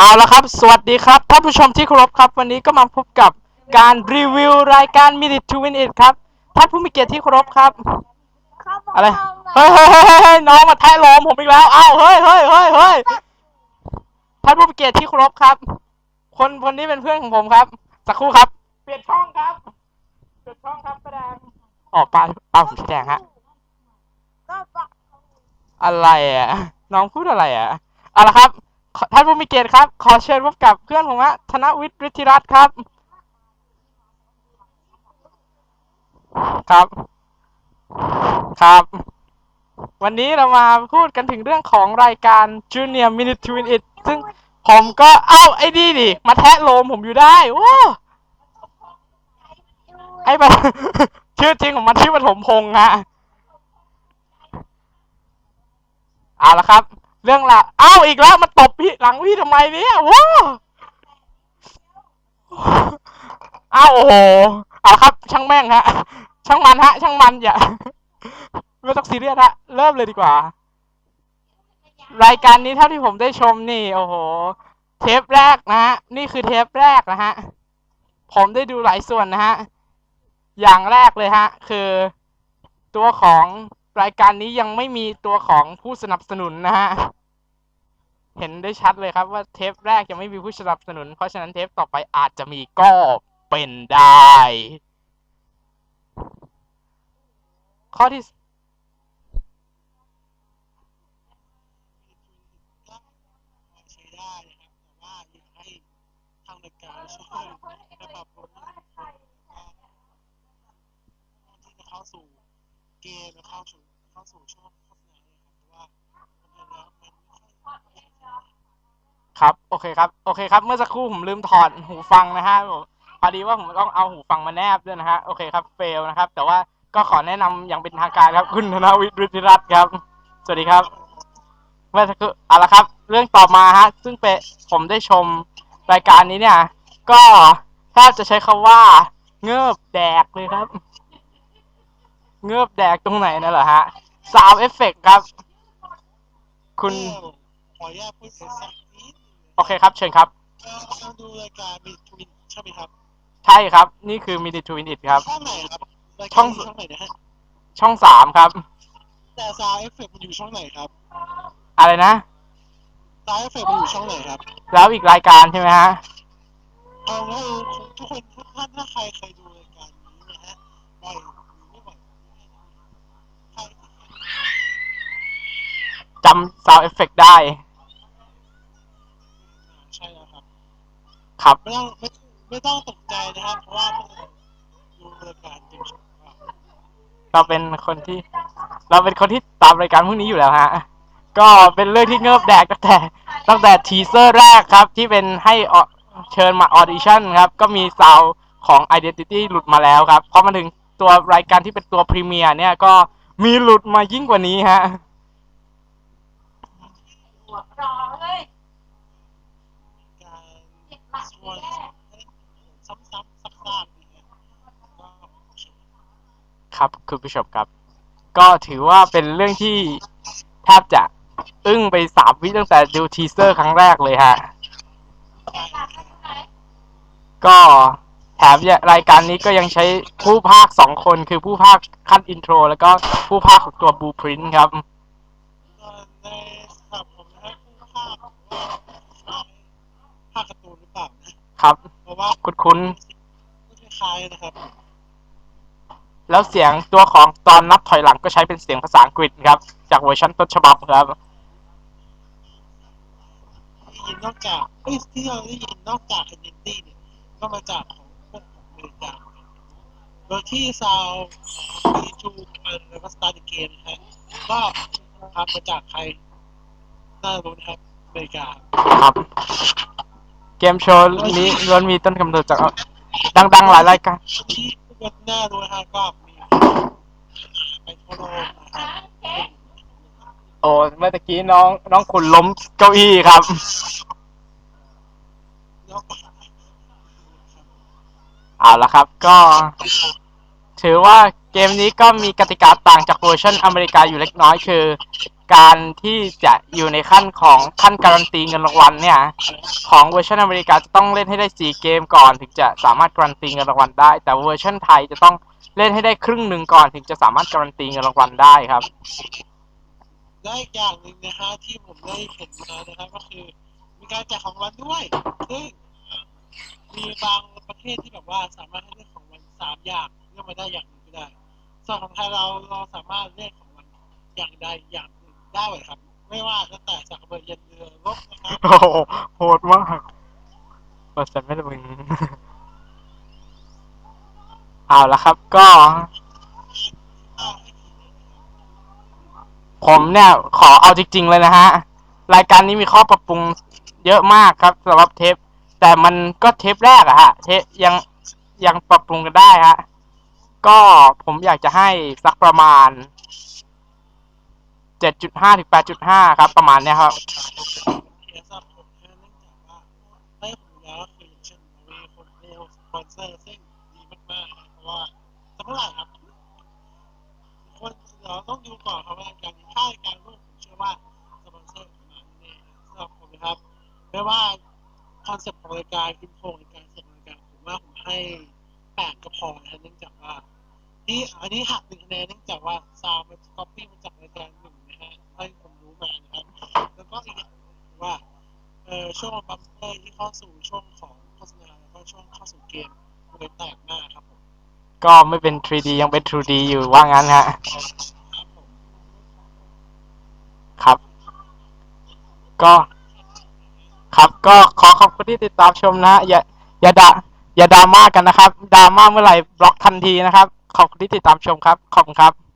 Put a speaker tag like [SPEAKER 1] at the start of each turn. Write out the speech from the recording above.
[SPEAKER 1] เอาละครับ สวัสดีครับท่านผู้ชมที่เคารพครับ วันนี้ก็มาพบกับการรีวิวรายการ Minute to Win It ครับท่านผู้มีเกียรติที่เคารพครับ อะไรเฮ้ยเฮ้ยเฮ้ยเฮ้ยเฮ้ยน้องมาแทะโลมผมอีกแล้วอ้าวเฮ้ยเฮ้ยเฮ้ยเฮ้ยท่านผู้มีเกียรติที่เคารพครับ คนคนนี้เป็นเพื่อนของผมครับ สักครู่ครับ เปลี่ยนช่องครับเปลี่ยนช่องครับแสดงออกปลาปลาผมชี้แดงฮะ
[SPEAKER 2] ก็บอก
[SPEAKER 1] อะไรอะน้องพูดอะไรอะเอาละครับขอ ท่านผู้มีเกียรติครับ ขอเชิญพบกับเพื่อนผมฮะธนวิทย์ฤทธิรัตน์ครับ ครับ ครับ วันนี้เรามาพูดกันถึงเรื่องของรายการ Junior Minute to Win It ซึ่งผมก็เอ้าไอ้นี่ดิมาแทะโลมผมอยู่ได้โอ้ไอ้ปะชื่อจริงของมันชื่อปฐมพงษ์ฮะเอาละครับ เรื่องละอ้าวอีกแล้วมาตบพี่หลังพี่ทำไมเนี่ยว้าอ้าวโอ้โหเอาครับ ช่างแม่งฮะ ช่างมันฮะ ช่างมันอย่าไม่ต้องซีเรียสฮะเริ่มเลยดีกว่า รายการนี้เท่าที่ผมได้ชมนี่ โอ้โห เทปแรกนะฮะ นี่คือเทปแรกนะฮะ ผมได้ดูหลายส่วนนะฮะ อย่างแรกเลยฮะ คือตัวของ รายการนี้ยังไม่มีตัวของผู้สนับสนุนนะฮะ เห็นได้ชัดเลยครับว่าเทปแรกยังไม่มีผู้สนับสนุน เพราะฉะนั้นเทปต่อไปอาจจะมีก็เป็นได้ ข้อที่
[SPEAKER 3] ทางรายการช่วยปรับปรุงที่จะเข้าสู่ เกมและเข้าสู่เข้าสู่ช่วงโฆษณาเนี่ยครับเพราะว่ามันเป็นแล้วมันไม่ค่อย
[SPEAKER 1] ครับ โอเคครับ โอเคครับ เมื่อสักครู่ผมลืมถอดหูฟังนะฮะผมพอดีว่าผมต้องเอาหูฟังมาแนบด้วยนะฮะ โอเคครับ เฟลนะครับ แต่ว่าก็ขอแนะนำอย่างเป็นทางการครับ คุณธนวิทย์ฤทธิรัตน์ครับ สวัสดีครับ เมื่อสักครู่เอาละครับ เรื่องต่อมาฮะ ซึ่งเป็นผมได้ชมรายการนี้เนี่ย ก็แทบจะใช้คำว่า เงือบแดกเลยครับ เงือบแดกตรงไหนนั่นเหรอฮะซาวเอฟเฟกครับ คุณ
[SPEAKER 3] เออขออนุญาตพูดถึงสักนิดหนึ่ง
[SPEAKER 1] โอเคครับ เชิญครับ
[SPEAKER 3] เอ่อเราดูรายการมีทวินใช่ไหมครับ
[SPEAKER 1] ใช่ครับ นี่คือมินิทูอินอิครับ
[SPEAKER 3] ช่องไหนครับราย
[SPEAKER 1] ช่
[SPEAKER 3] กา
[SPEAKER 1] อ
[SPEAKER 3] รงช่องไหนนะฮะ
[SPEAKER 1] ช่องสามครับ
[SPEAKER 3] แต่ซาวเอฟเฟกมันอยู่ช่องไหนครับ
[SPEAKER 1] อะไรนะ
[SPEAKER 3] ซาวเอฟเฟกมันอยู่ช่องไหนครับ
[SPEAKER 1] แล้วอีกรายการใช่ไหมฮะ
[SPEAKER 3] เอาให้ทุกคนทุกท่านถ้าใครเคยดูรายการนี้นะฮะบ่อยหรือไม่บ่อยใครที่เคย
[SPEAKER 1] จำซาวเอฟเฟกได้
[SPEAKER 3] ใช่แล้วครับ
[SPEAKER 1] ครับ
[SPEAKER 3] ไม่ต้องไม่ไม่ต้องตกใจนะครับ เพราะว่าพวกเราดูรายการจริงๆว่า
[SPEAKER 1] เราเป็นคนที่ เราเป็นคนที่ตามรายการพวกนี้อยู่แล้วฮะ ก็เป็นเรื่องที่เงิบแดกตั้งแต่ตั้งแต่ทีเซอร์แรกครับ ที่เป็นให้ออเชิญมาออดิชั่นครับ ก็มีซาวของ Identity หลุดมาแล้วครับ พอมาถึงตัวรายการที่เป็นตัวพรีเมียร์เนี่ยก็มีหลุดมายิ่งกว่านี้ฮะ
[SPEAKER 2] รอเลย
[SPEAKER 3] การชวนซ้ำๆซักๆเนี่ยก็โอเค
[SPEAKER 1] ครับคุณผู้ชมครับ ก็ถือว่าเป็นเรื่องที่แทบจะอึ้งไปสามวิตั้งแต่ดูทีเซอร์ครั้งแรกเลยฮะ ก็แถมรายการนี้ก็ยังใช้ผู้ภาคสองคนคือผู้ภาคขั้นอินโทร แล้วก็ผู้ภาคของตัวบูพรินครับ
[SPEAKER 3] ส่วนในสำหรับผมนะครับผู้ภาคผมว่าภาคการ์ตูนหรือเปล่านะครับ เพราะว่า
[SPEAKER 1] คุณคุณ
[SPEAKER 3] คล้ายๆนะครับ
[SPEAKER 1] แล้วเสียงตัวของตอนนับถอยหลังก็ใช้เป็นเสียงภาษาอังกฤษครับ จากเวอร์ชันต้นฉบับครับ
[SPEAKER 3] ได้ยินนอกจากเอ้ยที่เราได้ยินนอกจากเอนดิตี้เนี่ยก็มาจากของพวกของอเมริกาโดยที่ซาวมีจูมันแล้วก็สตาร์ทเกมนะฮะก็ทำมาจากใครน่ารู้นะครับอเมริกา
[SPEAKER 1] ครับ เกมโชว์นี้ล้วนมีต้นกำเนิดจากดังๆหลายรายการ
[SPEAKER 3] ที่ ก็น่ารู้นะฮะก็มีไปทั่วโลกนะครับ
[SPEAKER 1] โอ้เมื่อตะกี้น้องน้องคุณล้มเก้าอี้ครับ
[SPEAKER 3] แล้วก็
[SPEAKER 1] เอาละครับ ก็ ถือว่าเกมนี้ก็มีกติกาต่างจากเวอร์ชันอเมริกาอยู่เล็กน้อยคือ การที่จะอยู่ในขั้นของขั้นการันตีเงินรางวัลเนี่ย ของเวอร์ชันอเมริกาจะต้องเล่นให้ได้ 4 เกมก่อนถึงจะสามารถการันตีเงินรางวัลได้ แต่เวอร์ชันไทยจะต้องเล่นให้ได้ครึ่งหนึ่งก่อนถึงจะสามารถการันตีเงินรางวัลได้ครับ
[SPEAKER 3] และอีกอย่างหนึ่งนะฮะที่ผมได้เห็นมานะครับก็คือ มีการแจกของรางวัลด้วยซึ่งมีบางประเทศที่แบบว่าสามารถให้เลือกของรางวัลสามอย่าง เลือกมาได้อย่างหนึ่งก็ได้ส่วนของไทยเราเราสามารถเลือกของรางวัลอย่างใดอย่างหนึ่งได้เลยครับ ไม่ว่าตั้งแต่จากเบิดเย็นเรือรบนะครับ
[SPEAKER 1] โอ้โหโหดมากเปิดสันไม่ได้มึงเอาละครับ ก็ ผมเนี่ย ขอเอาจริง ๆ เลยนะฮะ รายการนี้มีข้อปรับปรุงเยอะมากครับสำหรับเทป แต่มันก็เทปแรกอะฮะ เทปยังยังปรับปรุงกันได้ฮะ ก็ผมอยากจะให้สักประมาณ 7.5ถึง8.5 ครับ ประมาณเนี้ยครับ
[SPEAKER 3] เคสำหรับผมองจากว่าได้ผมแล้วคือเช่นมีคนเรียกสปอนเซอร์ซึ่งดีมากๆนะเพราะว่าจะเท่าไหร่ครับคนเราต้องดูก่อนครับว่าการค่ายการร่วมผมเชื่อว่าสปอนเซอร์ประมาณนี้สำหรับผมนะครับไม่ว่าคอนเซ็ปต์ของรายการอินโฟในการเสนอรายการผมว่าผมให้ แปดก็พอนะเนื่องจากว่าที่อันนี้หักหนึ่งคะแนนเนื่องจากว่าซาวมันก๊อปปี้มาจากรายการหนึ่งนะฮะให้ผมรู้มานะครับแล้วก็อีกอย่างหนึ่งคือว่าเออช่วงบัมเปอร์ที่เข้าสู่ช่วงของโฆษณาแล้วก็ช่วงเข้าสู่เกมมันเลยแตกมากครับผม
[SPEAKER 1] ก็ไม่เป็น 3D ยังเป็น 2D อยู่ว่างั้นฮะ
[SPEAKER 3] ครับผม
[SPEAKER 1] ครับก็ ครับก็ขอขอบคุณที่ติดตามชมนะฮะอย่าอย่าด่า อย่าดราม่ากันนะครับดราม่าเมื่อไหร่บล็อกทันทีนะครับ ขอบคุณที่ติดตามชมครับ ขอบคุณครับ